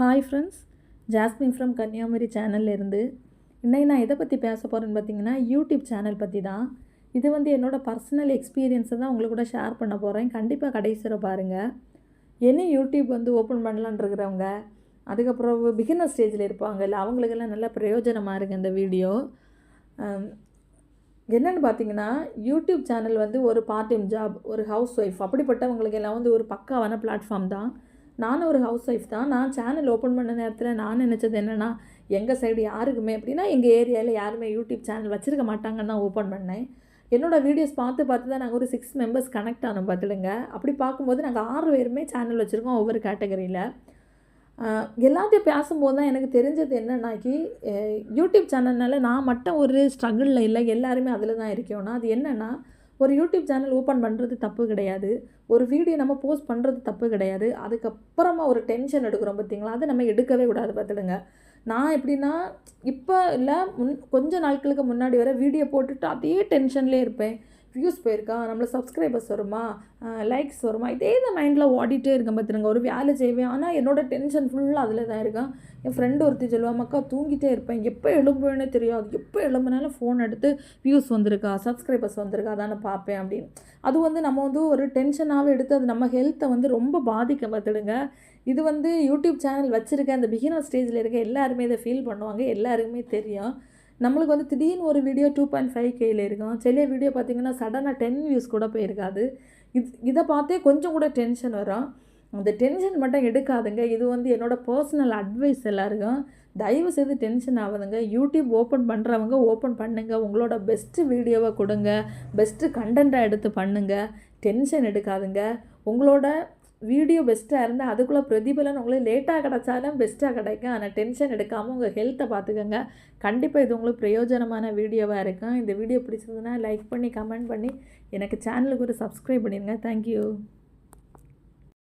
Hi friends Jasmine from Kanyakumari சேனல்லேருந்து இன்னைக்கு நான் எதை பற்றி பேச போகிறேன்னு பார்த்தீங்கன்னா யூடியூப் சேனல் பற்றி தான். இது வந்து என்னோடய பர்சனல் எக்ஸ்பீரியன்ஸை தான் உங்களுக்கு கூட ஷேர் பண்ண போகிறேன் கண்டிப்பாக கடைசியில் பாருங்கள் என்ன யூடியூப் வந்து ஓப்பன் பண்ணலான்ருக்கிறவங்க அதுக்கப்புறம் பிகினர் ஸ்டேஜில் இருப்பாங்க இல்லை அவங்களுக்கெல்லாம் நல்ல பிரயோஜனமாக இருக்குது இந்த வீடியோ என்னென்னு பார்த்தீங்கன்னா யூடியூப் சேனல் வந்து ஒரு பார்ட் டைம் ஜாப் ஒரு ஹவுஸ் ஒய்ஃப் அப்படிப்பட்டவங்களுக்கு எல்லாம் வந்து ஒரு பக்காவான பிளாட்ஃபார்ம் தான். நானும் ஒரு ஹவுஸ் ஒய்ஃப் தான். நான் சேனல் ஓப்பன் பண்ண நேரத்தில் நான் நினச்சது என்னென்னா எங்கள் சைடு யாருக்குமே அப்படின்னா எங்கள் ஏரியாவில் யாருமே யூடியூப் சேனல் வச்சுருக்க மாட்டாங்கன்னு தான் ஓப்பன் பண்ணேன். என்னோடய வீடியோஸ் பார்த்து பார்த்து தான் நாங்கள் ஒரு சிக்ஸ் மெம்பர்ஸ் கனெக்ட் ஆனோம் பார்த்துடுங்க அப்படி பார்க்கும்போது நாங்கள் ஆறு பேருமே சேனல் வச்சுருக்கோம் ஒவ்வொரு கேட்டகரியில் எல்லாத்தையும் பேசும்போது தான் எனக்கு தெரிஞ்சது என்னன்னாக்கி யூடியூப் சேனல்னால நான் மட்டும் ஒரு ஸ்ட்ரகிளில் இல்லை எல்லாருமே அதில் தான் இருக்கோன்னா அது என்னென்னா ஒரு யூடியூப் சேனல் ஓப்பன் பண்ணுறது தப்பு கிடையாது. ஒரு வீடியோ நம்ம போஸ்ட் பண்ணுறது தப்பு கிடையாது. அதுக்கப்புறமா ஒரு டென்ஷன் எடுக்கிறோம் பார்த்தீங்களா அதை நம்ம எடுக்கவே கூடாது பார்த்துடுங்க நான் எப்படின்னா இப்போ இல்லை முன் கொஞ்ச நாட்களுக்கு முன்னாடி வர வீடியோ போட்டுட்டு அதே டென்ஷன்லேயே இருப்பேன். வியூஸ் போயிருக்கா? நம்மளுக்கு சப்ஸ்கிரைபர்ஸ் வருமா? லைக்ஸ் வருமா? இதே இந்த மைண்டில் ஓடிட்டே இருக்கேன் பார்த்துருங்க ஒரு வேலை செய்வேன். ஆனால் என்னோடய டென்ஷன் ஃபுல்லாக அதில் தான் இருக்கேன் என் ஃப்ரெண்டு ஒருத்தி சொல்லுவா மக்கா தூங்கிட்டே இருப்பேன். எப்போ எழும்புவேனே தெரியாது. எப்போ எழும்புனாலும் ஃபோன் எடுத்து வியூஸ் வந்திருக்கா? சப்ஸ்கிரைபர்ஸ் வந்திருக்கா? அதானே பார்ப்பேன் அப்படின்னு. அது வந்து நம்ம வந்து ஒரு டென்ஷனாகவே எடுத்து அது நம்ம ஹெல்த்தை வந்து ரொம்ப பாதிக்க பார்த்துடுங்க இது வந்து யூடியூப் சேனல் வச்சுருக்க அந்த பிகினர் ஸ்டேஜில் இருக்க எல்லாருமே இதை ஃபீல் பண்ணுவாங்க. எல்லாருக்குமே தெரியும். நம்மளுக்கு வந்து திடீர்னு ஒரு வீடியோ டூ பாயிண்ட் ஃபைவ் கேயில் இருக்கும் சில வீடியோ பார்த்திங்கன்னா சடனாக டென் வியூஸ் கூட போயிருக்காது. இது இதை பார்த்தே கொஞ்சம் கூட டென்ஷன் வரும். அந்த டென்ஷன் மட்டும் எடுக்காதுங்க. இது வந்து என்னோடய பர்சனல் அட்வைஸ் எல்லாருக்கும். தயவு செய்து டென்ஷன் ஆகுதுங்க. யூடியூப் ஓப்பன் பண்ணுறவங்க ஓப்பன் பண்ணுங்கள் உங்களோட பெஸ்ட்டு வீடியோவை கொடுங்க. பெஸ்ட்டு கண்டென்ட்டாக எடுத்து பண்ணுங்கள் டென்ஷன் எடுக்காதுங்க. உங்களோட வீடியோ பெஸ்ட்டாக இருந்தால் அதுக்குள்ளே பிரதிபலன் உங்களுக்கு லேட்டாக கிடச்சாலும் பெஸ்ட்டாக கிடைக்கும். ஆனால் டென்ஷன் எடுக்காமல் உங்கள் ஹெல்த்தை பார்த்துக்கோங்க கண்டிப்பாக இது உங்களுக்கு பிரயோஜனமான வீடியோவாக இருக்கும். இந்த வீடியோ பிடிச்சதுன்னா லைக் பண்ணி கமெண்ட் பண்ணி எனக்கு சேனலுக்கு ஒரு சப்ஸ்கிரைப் பண்ணிடுங்க தேங்க்யூ